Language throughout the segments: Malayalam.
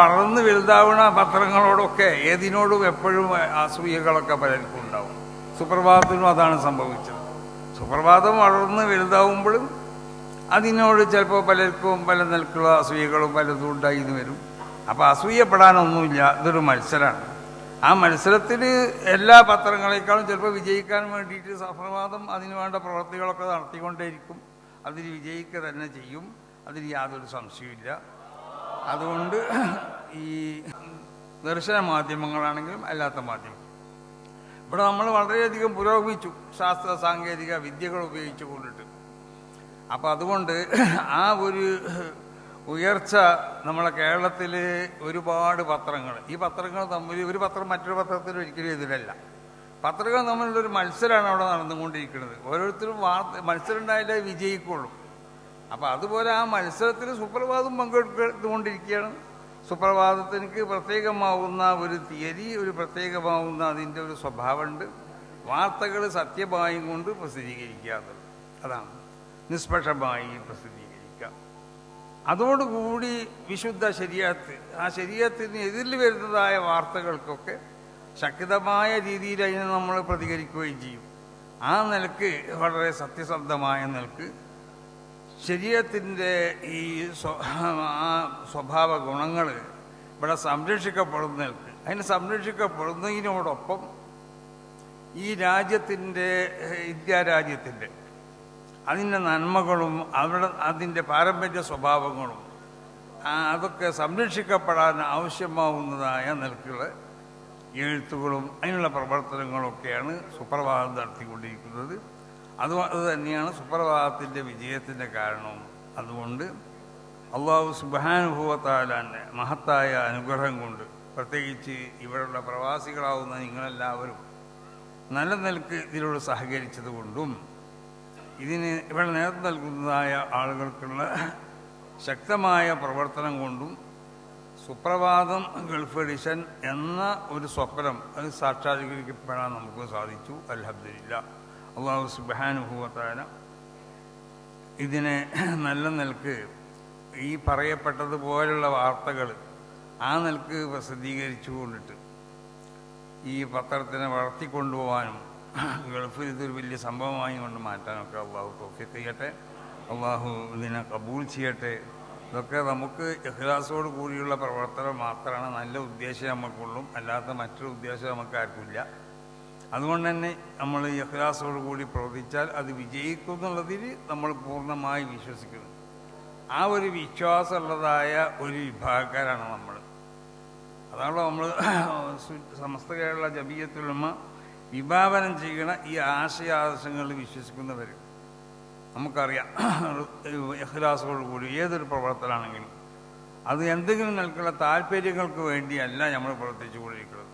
വളർന്ന് വലുതാവുന്ന പത്രങ്ങളോടൊക്കെ ഏതിനോടും എപ്പോഴും അസൂയകളൊക്കെ പലർക്കും ഉണ്ടാവും സുപ്രഭാതത്തിനും അതാണ് സംഭവിച്ചത്. സുപ്രഭാതം വളർന്ന് വലുതാവുമ്പോഴും അതിനോട് ചിലപ്പോൾ പലർക്കും പല നിലക്കുള്ള അസൂയകളും പലതും ഉണ്ടായി എന്ന് വരും. അപ്പോൾ അസൂയപ്പെടാനൊന്നുമില്ല ഇതൊരു മത്സരമാണ് ആ മത്സരത്തിൽ എല്ലാ പത്രങ്ങളെക്കാളും ചിലപ്പോൾ വിജയിക്കാൻ വേണ്ടിയിട്ട് സുപ്രഭാതം അതിന് വേണ്ട പ്രവർത്തികളൊക്കെ നടത്തിക്കൊണ്ടേയിരിക്കും. അതിൽ വിജയിക്കുക തന്നെ ചെയ്യും. അതിന് യാതൊരു സംശയമില്ല അതുകൊണ്ട് ഈ ദർശന മാധ്യമങ്ങളാണെങ്കിലും അല്ലാത്ത മാധ്യമം ഇവിടെ നമ്മൾ വളരെയധികം പുരോഗമിച്ചു. ശാസ്ത്ര സാങ്കേതിക വിദ്യകൾ ഉപയോഗിച്ചു കൊണ്ടിട്ട്. അപ്പം അതുകൊണ്ട് ആ ഒരു ഉയർച്ച നമ്മളെ കേരളത്തിൽ ഒരുപാട് പത്രങ്ങൾ. ഈ പത്രങ്ങൾ തമ്മിൽ ഒരു പത്രം മറ്റൊരു പത്രത്തിൽ ഒരിക്കലും എതിരല്ല. പത്രങ്ങൾ തമ്മിലുള്ളൊരു മത്സരമാണ് അവിടെ നടന്നുകൊണ്ടിരിക്കുന്നത്. ഓരോരുത്തരും വാർത്ത മത്സരം ഉണ്ടായാലേ വിജയിക്കുള്ളൂ. അപ്പം അതുപോലെ ആ മത്സരത്തിൽ സുപ്രഭാതം പങ്കെടുത്തുകൊണ്ടിരിക്കുകയാണ്. സുപ്രഭാതത്തിനക്ക് പ്രത്യേകമാവുന്ന ഒരു തിയരി ഒരു പ്രത്യേകമാവുന്ന അതിന്റെ ഒരു സ്വഭാവമുണ്ട്. വാർത്തകൾ സത്യമായും കൊണ്ട് പ്രസിദ്ധീകരിക്കാത്തത് അതാണ് നിഷ്പക്ഷമായി പ്രസിദ്ധീകരിക്കുക. അതോടുകൂടി വിശുദ്ധ ശരീരത്ത് ആ ശരീരത്തിന് എതിരിൽ വരുന്നതായ വാർത്തകൾക്കൊക്കെ ശക്തമായ രീതിയിൽ അതിനെ നമ്മൾ പ്രതികരിക്കുകയും ചെയ്യും. ആ നിലയ്ക്ക് വളരെ സത്യസന്ധമായ നിലയ്ക്ക് ശരീരത്തിന്റെ ഈ സ്വഭാവ ഗുണങ്ങൾ ഇവിടെ സംരക്ഷിക്കപ്പെടുന്ന നിലയ്ക്ക് അതിന് സംരക്ഷിക്കപ്പെടുന്നതിനോടൊപ്പം ഈ രാജ്യത്തിന്റെ ഇന്ത്യ രാജ്യത്തിന്റെ അതിന്റെ നന്മകളും അവിടെ അതിന്റെ പാരമ്പര്യ സ്വഭാവങ്ങളും അതൊക്കെ സംരക്ഷിക്കപ്പെടാൻ ആവശ്യമാവുന്നതായ നിലക്കുള്ള എഴുത്തുകളും അതിനുള്ള പ്രവർത്തനങ്ങളൊക്കെയാണ് സുപ്രഭാതം നടത്തിക്കൊണ്ടിരിക്കുന്നത്. അത് അത് തന്നെയാണ് സുപ്രഭാതത്തിന്റെ വിജയത്തിന്റെ കാരണവും അതുകൊണ്ട് അള്ളാഹു സുബാനുഭവത്താലാന്റെ മഹത്തായ അനുഗ്രഹം കൊണ്ട് പ്രത്യേകിച്ച് ഇവിടെയുള്ള പ്രവാസികളാവുന്ന നിങ്ങളെല്ലാവരും നല്ല നിലയ്ക്ക് ഇതിലൂടെ സഹകരിച്ചത് കൊണ്ടും ഇതിന് ഇവിടെ നേതൃത്വം നൽകുന്നതായ ആളുകൾക്കുള്ള ശക്തമായ പ്രവർത്തനം കൊണ്ടും സുപ്രഭാതം ഗൾഫ് എഡിഷൻ എന്ന ഒരു സ്വപ്നം അത് സാക്ഷാത്കരിക്കപ്പെടാൻ നമുക്ക് സാധിച്ചു. അലഹമില്ല അള്ളാഹു സുബാനുഭവത്തായ ഇതിനെ നല്ല നിലയ്ക്ക് ഈ പറയപ്പെട്ടതുപോലുള്ള വാർത്തകൾ ആ നിലയ്ക്ക് പ്രസിദ്ധീകരിച്ചു കൊണ്ടിട്ട് ഈ പത്രത്തിനെ വളർത്തിക്കൊണ്ടുപോകാനും ഗൾഫിൽ ഇതൊരു വലിയ സംഭവമായി കൊണ്ട് മാറ്റാനൊക്കെ അള്ളാഹു തോഫിക്ക് ചെയ്യട്ടെ. അള്ളാഹു ഇതിനെ കബൂൾ ചെയ്യട്ടെ. ഇതൊക്കെ നമുക്ക് ഇഖ്ലാസോട് കൂടിയുള്ള പ്രവർത്തനം മാത്രമാണ് നല്ല ഉദ്ദേശം നമുക്കുള്ളൂ അല്ലാത്ത മറ്റൊരു ഉദ്ദേശം നമുക്ക് ആർക്കില്ല അതുകൊണ്ട് തന്നെ നമ്മൾ ഈ ഇഖ്ലാസോട് കൂടി പ്രവർത്തിച്ചാൽ അത് വിജയിക്കും എന്നുള്ളതിൽ നമ്മൾ പൂർണമായി വിശ്വസിക്കുന്നു. ആ ഒരു വിശ്വാസമുള്ളതായ ഒരു വിഭാഗക്കാരാണ് നമ്മൾ. അതാണല്ലോ നമ്മൾ സമസ്ത കേരള ജബീയത്തുലമ വിഭാവനം ചെയ്യണ ഈ ആശയാദർശങ്ങളിൽ വിശ്വസിക്കുന്നവർ നമുക്കറിയാം യഹ്ലാസോട് കൂടി ഏതൊരു പ്രവർത്തനമാണെങ്കിലും അത് എന്തെങ്കിലും നിൽക്കുള്ള താല്പര്യങ്ങൾക്ക് വേണ്ടിയല്ല നമ്മൾ പ്രവർത്തിച്ചു കൊണ്ടിരിക്കുന്നത്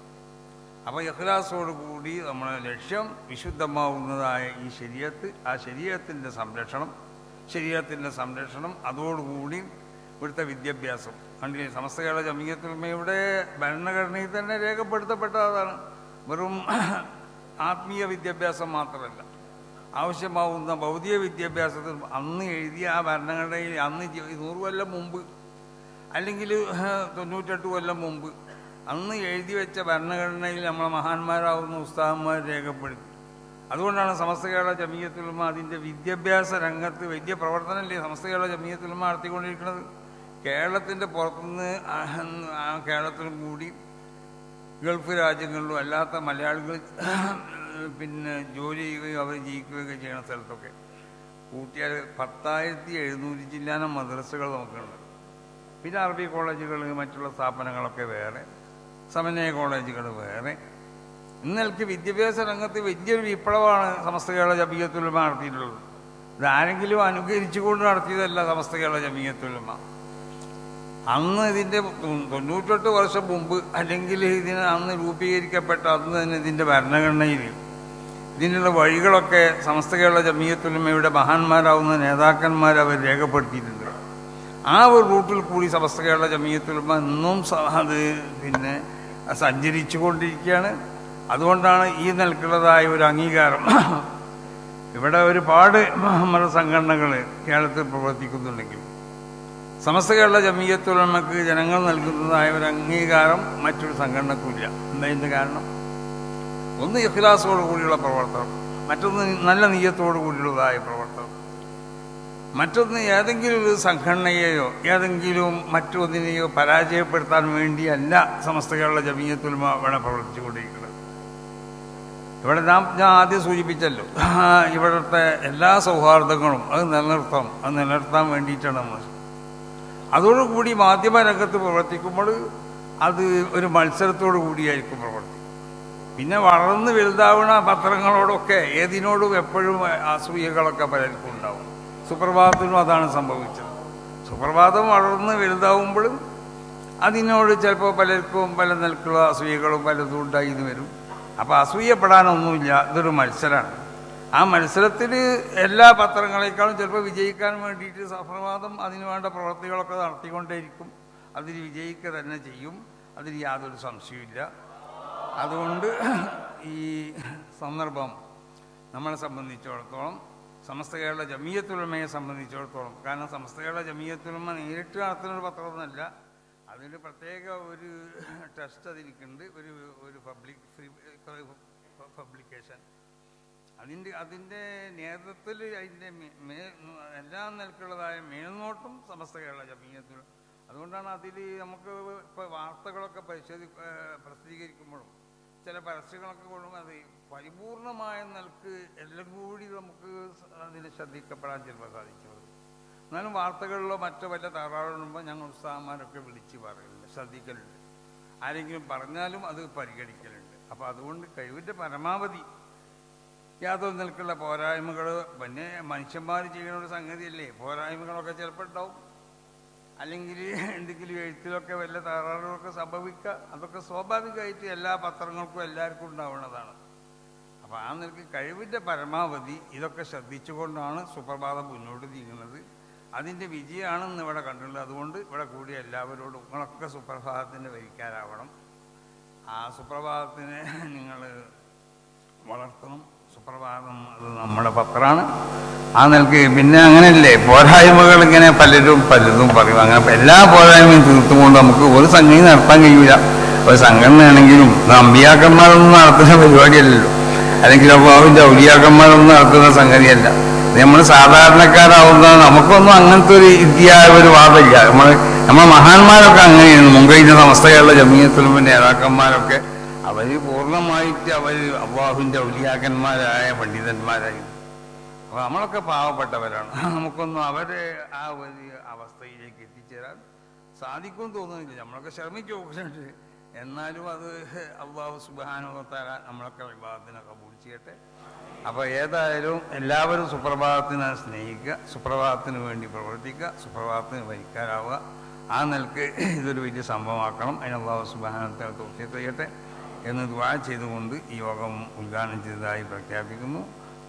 അപ്പോൾ ഇഖ്ലാസോട് കൂടി നമ്മുടെ ലക്ഷ്യം വിശുദ്ധമാവുന്നതായ ഈ ശരീരത്ത് ആ ശരീരത്തിന്റെ സംരക്ഷണം ശരീരത്തിന്റെ സംരക്ഷണം അതോടുകൂടി ഇവിടുത്തെ വിദ്യാഭ്യാസം. കണ്ടില്ലേ? സമസ്ത കേരള ജമീയത്തുൽമയുടെ ഭരണഘടനയിൽ തന്നെ രേഖപ്പെടുത്തപ്പെട്ടതാണ്. വെറും ആത്മീയ വിദ്യാഭ്യാസം മാത്രമല്ല. ആവശ്യമാവുന്ന ഭൗതിക വിദ്യാഭ്യാസത്തിൽ അന്ന് എഴുതിയ ആ ഭരണഘടനയിൽ അന്ന് നൂറ് കൊല്ലം മുമ്പ് അല്ലെങ്കിൽ തൊണ്ണൂറ്റെട്ട് കൊല്ലം മുമ്പ് അന്ന് എഴുതി വെച്ച ഭരണഘടനയിൽ നമ്മളെ മഹാന്മാരാവുന്ന ഉസ്താദന്മാർ രേഖപ്പെടുത്തി. അതുകൊണ്ടാണ് സമസ്ത കേരള ജമീയത്തുലമ അതിന്റെ വിദ്യാഭ്യാസ രംഗത്ത് വലിയ പ്രവർത്തനമല്ലേ സമസ്ത കേരള ജമീയത്തുലമ നടത്തിക്കൊണ്ടിരിക്കുന്നത്? കേരളത്തിന്റെ പുറത്തുനിന്ന് കേരളത്തിലും കൂടി ഗൾഫ് രാജ്യങ്ങളിലും അല്ലാത്ത മലയാളികൾ പിന്നെ ജോലി ചെയ്യുകയും അവർ ജീവിക്കുകയൊക്കെ ചെയ്യുന്ന സ്ഥലത്തൊക്കെ കൂട്ടിയാൽ പത്തായിരത്തി എഴുന്നൂറ് ജില്ലാനം മദ്രസകൾ നമുക്കുണ്ട്. പിന്നെ അറബി കോളേജുകൾ മറ്റുള്ള സ്ഥാപനങ്ങളൊക്കെ വേറെ. സമന്വയ കോളേജുകൾ വേറെ. ഇന്നൽക്ക് വിദ്യാഭ്യാസ രംഗത്ത് വലിയൊരു വിപ്ലവമാണ് സമസ്ത കേരള ജമീയത്തുലമ നടത്തിയിട്ടുള്ളത്. ഇതാരെങ്കിലും അനുകരിച്ചുകൊണ്ട് നടത്തിയതല്ല സമസ്ത കേരള ജമീയത്തുലമ അന്ന് ഇതിന്റെ തൊണ്ണൂറ്റെട്ട് വർഷം മുമ്പ് അല്ലെങ്കിൽ ഇതിന് അന്ന് രൂപീകരിക്കപ്പെട്ട അന്ന് തന്നെ ഇതിന്റെ ഭരണഘടനയിൽ ഇതിനുള്ള വഴികളൊക്കെ സമസ്ത കേരള ജമീയത്തുലമയുടെ മഹാന്മാരാവുന്ന നേതാക്കന്മാർ അവർ രേഖപ്പെടുത്തിയിട്ടുണ്ട്. ആ ഒരു റൂട്ടിൽ കൂടി സമസ്ത കേരള ജമീയത്തുലമ ഇന്നും അത് പിന്നെ സഞ്ചരിച്ചു കൊണ്ടിരിക്കുകയാണ് അതുകൊണ്ടാണ് ഈ നിലക്കുള്ളതായ ഒരു അംഗീകാരം. ഇവിടെ ഒരുപാട് മത സംഘടനകൾ കേരളത്തിൽ പ്രവർത്തിക്കുന്നുണ്ടെങ്കിൽ സമസ്ത കേരള ജമീയത്തുലമക്ക് ജനങ്ങൾ നൽകുന്നതായ ഒരു അംഗീകാരം മറ്റൊരു സംഘടനക്കുമില്ല. എന്താ കാരണം? ഒന്ന് ഇഖ്ലാസോടു കൂടിയുള്ള പ്രവർത്തനം മറ്റൊന്ന് നല്ല നീയത്തോടു കൂടിയുള്ളതായ പ്രവർത്തനം. മറ്റൊന്ന് ഏതെങ്കിലും ഒരു സംഘടനയെയോ ഏതെങ്കിലും മറ്റൊന്നിനെയോ പരാജയപ്പെടുത്താൻ വേണ്ടിയല്ല സമസ്ത കേരള ജമീയത്തുൽമ ഇവിടെ പ്രവർത്തിച്ചുകൊണ്ടിരിക്കുന്നത്. ഇവിടെ നാം ഞാൻ ആദ്യം സൂചിപ്പിച്ചല്ലോ. ഇവിടുത്തെ എല്ലാ സൗഹാർദ്ദങ്ങളും അത് നിലനിർത്താം. അത് നിലനിർത്താൻ വേണ്ടിയിട്ടാണ് നമ്മൾ. അതോടുകൂടി മാധ്യമ രംഗത്ത് പ്രവർത്തിക്കുമ്പോൾ അത് ഒരു മത്സരത്തോടു കൂടിയായിരിക്കും പ്രവർത്തി. പിന്നെ വളർന്ന് വലുതാവുന്ന പത്രങ്ങളോടൊക്കെ ഏതിനോടും എപ്പോഴും അസൂയകളൊക്കെ പലർക്കും ഉണ്ടാവും. സുപ്രഭാതത്തിനും അതാണ് സംഭവിച്ചത്. സുപ്രഭാതം വളർന്ന് വലുതാവുമ്പോഴും അതിനോട് ചിലപ്പോൾ പലർക്കും പല നിലക്കുള്ള അസൂയകളും പലതും ഉണ്ടായിന്ന് വരും. അപ്പോൾ അസൂയപ്പെടാനൊന്നുമില്ല. ഇതൊരു മത്സരമാണ് ആ മത്സരത്തിൽ എല്ലാ പത്രങ്ങളെക്കാളും ചിലപ്പോൾ വിജയിക്കാൻ വേണ്ടിയിട്ട് സുപ്രഭാതം അതിനു വേണ്ട പ്രവർത്തികളൊക്കെ നടത്തിക്കൊണ്ടേയിരിക്കും. അതിൽ വിജയിക്കുക തന്നെ ചെയ്യും. അതിൽ യാതൊരു സംശയമില്ല അതുകൊണ്ട് ഈ സന്ദർഭം നമ്മളെ സംബന്ധിച്ചിടത്തോളം സമസ്ത കേരള ജമീയത്തുലമയെ സംബന്ധിച്ചിടത്തോളം. കാരണം സമസ്ത കേരള ജമീയത്തുലമ നേരിട്ട് നടത്തുന്ന ഒരു പത്രമൊന്നുമല്ല. അതിന് പ്രത്യേക ഒരു ടെസ്റ്റ് അതിരിക്കുന്നുണ്ട് ഒരു ഒരു പബ്ലിക് പബ്ലിക്കേഷൻ. അതിന്റെ അതിന്റെ നേതൃത്വത്തിൽ അതിന്റെ എല്ലാ നിലക്കുള്ളതായ മേൽനോട്ടം സമസ്ത കേരള ജമീയത്തുലം അതുകൊണ്ടാണ് അതിൽ നമുക്ക് ഇപ്പോൾ വാർത്തകളൊക്കെ പരിശോധി പ്രസിദ്ധീകരിക്കുമ്പോഴും ചില പരസ്യങ്ങളൊക്കെ കൊള്ളും അത് പരിപൂർണമായ നിലയ്ക്ക് എല്ലാം കൂടി നമുക്ക് അതിനെ ശ്രദ്ധിക്കപ്പെടാൻ ചിലപ്പോൾ സാധിക്കുന്നത് എന്നാലും വാർത്തകളിലോ മറ്റോ വല്ല തകരാറുകളുമ്പോൾ ഞങ്ങൾ ഉത്സാഹന്മാരൊക്കെ വിളിച്ച് പറയുന്നുണ്ട് ശ്രദ്ധിക്കലുണ്ട്. ആരെങ്കിലും പറഞ്ഞാലും അത് പരിഗണിക്കലുണ്ട്. അപ്പോൾ അതുകൊണ്ട് കഴിവിന്റെ പരമാവധി യാതൊരു നിൽക്കുള്ള പോരായ്മകൾ പിന്നെ മനുഷ്യന്മാർ ചെയ്യുന്ന ഒരു സംഗതിയല്ലേ? പോരായ്മകളൊക്കെ ചിലപ്പോൾ ഉണ്ടാവും. അല്ലെങ്കിൽ എന്തെങ്കിലും എഴുത്തിലൊക്കെ വല്ല തകരാറുകളൊക്കെ സംഭവിക്കുക അതൊക്കെ സ്വാഭാവികമായിട്ട് എല്ലാ പത്രങ്ങൾക്കും എല്ലാവർക്കും ഉണ്ടാവുന്നതാണ്. അപ്പോൾ ആ നിലയ്ക്ക് കഴിവിന്റെ പരമാവധി ഇതൊക്കെ ശ്രദ്ധിച്ചുകൊണ്ടാണ് സുപ്രഭാതം മുന്നോട്ട് നീങ്ങുന്നത്. അതിന്റെ വിജയമാണെന്ന് ഇവിടെ കണ്ടിട്ടുള്ളത് അതുകൊണ്ട് ഇവിടെ കൂടി എല്ലാവരോടും നിങ്ങളൊക്കെ സുപ്രഭാതത്തിന്റെ വരിക്കാരാവണം ആ സുപ്രഭാതത്തിനെ നിങ്ങൾ വളർത്തണം. സുപ്രഭാതം അത് നമ്മുടെ പത്രമാണ് ആ നിലയ്ക്ക് പിന്നെ അങ്ങനെയല്ലേ പോരായ്മകൾ ഇങ്ങനെ പലരും പലതും പറയും. അങ്ങനെ എല്ലാ പോരായ്മയും തീർത്തുകൊണ്ട് നമുക്ക് ഒരു സംഘടന നടത്താൻ കഴിയില്ല ഒരു സംഘടനയാണെങ്കിലും നമ്പിയാക്കന്മാരൊന്നും നടത്തുന്ന പരിപാടിയല്ലല്ലോ. അല്ലെങ്കിൽ അള്ളാഹുവിന്റെ ഔലിയാക്കന്മാരൊന്നും നടത്തുന്ന സംഗതിയല്ല. നമ്മൾ സാധാരണക്കാരാവുന്ന നമുക്കൊന്നും അങ്ങനത്തെ ഒരു ഇതിയായ ഒരു വാദമില്ല. നമ്മൾ നമ്മൾ മഹാന്മാരൊക്കെ അങ്ങനെയാണ്. മുംബൈയിലെ സമസ്തകളുടെ ജമീയത്തിലും നേതാക്കന്മാരൊക്കെ അവർ പൂർണമായിട്ട് അവർ അള്ളാഹുവിന്റെ ഔലിയാക്കന്മാരായ പണ്ഡിതന്മാരായി. അപ്പോൾ നമ്മളൊക്കെ പാവപ്പെട്ടവരാണ്. നമുക്കൊന്നും അവരെ ആ ഒരു അവസ്ഥയിലേക്ക് എത്തിച്ചേരാൻ സാധിക്കും തോന്നുന്നില്ല. നമ്മളൊക്കെ ശ്രമിച്ചു പക്ഷേ എന്നാലും അത് അള്ളാഹു സുബാനുഭവത്താല നമ്മളൊക്കെ വിഭാഗത്തിനെ കബൂൾ ചെയ്യട്ടെ. അപ്പോൾ ഏതായാലും എല്ലാവരും സുപ്രഭാതത്തിനെ സ്നേഹിക്കുക സുപ്രഭാതത്തിന് വേണ്ടി പ്രവർത്തിക്കുക സുപ്രഭാതത്തിന് ഭരിക്കാനാവുക ആ നിലയ്ക്ക് ഇതൊരു വലിയ സംഭവമാക്കണം. അതിന് അള്ളാഹു സുബാനത്തെ തോഫിയത്ത് ചെയ്യട്ടെ എന്ന് ദ്വാ ചെയ്തുകൊണ്ട് ഈ യോഗം ഉദ്ഘാടനം ചെയ്തതായി പ്രഖ്യാപിക്കുന്നു.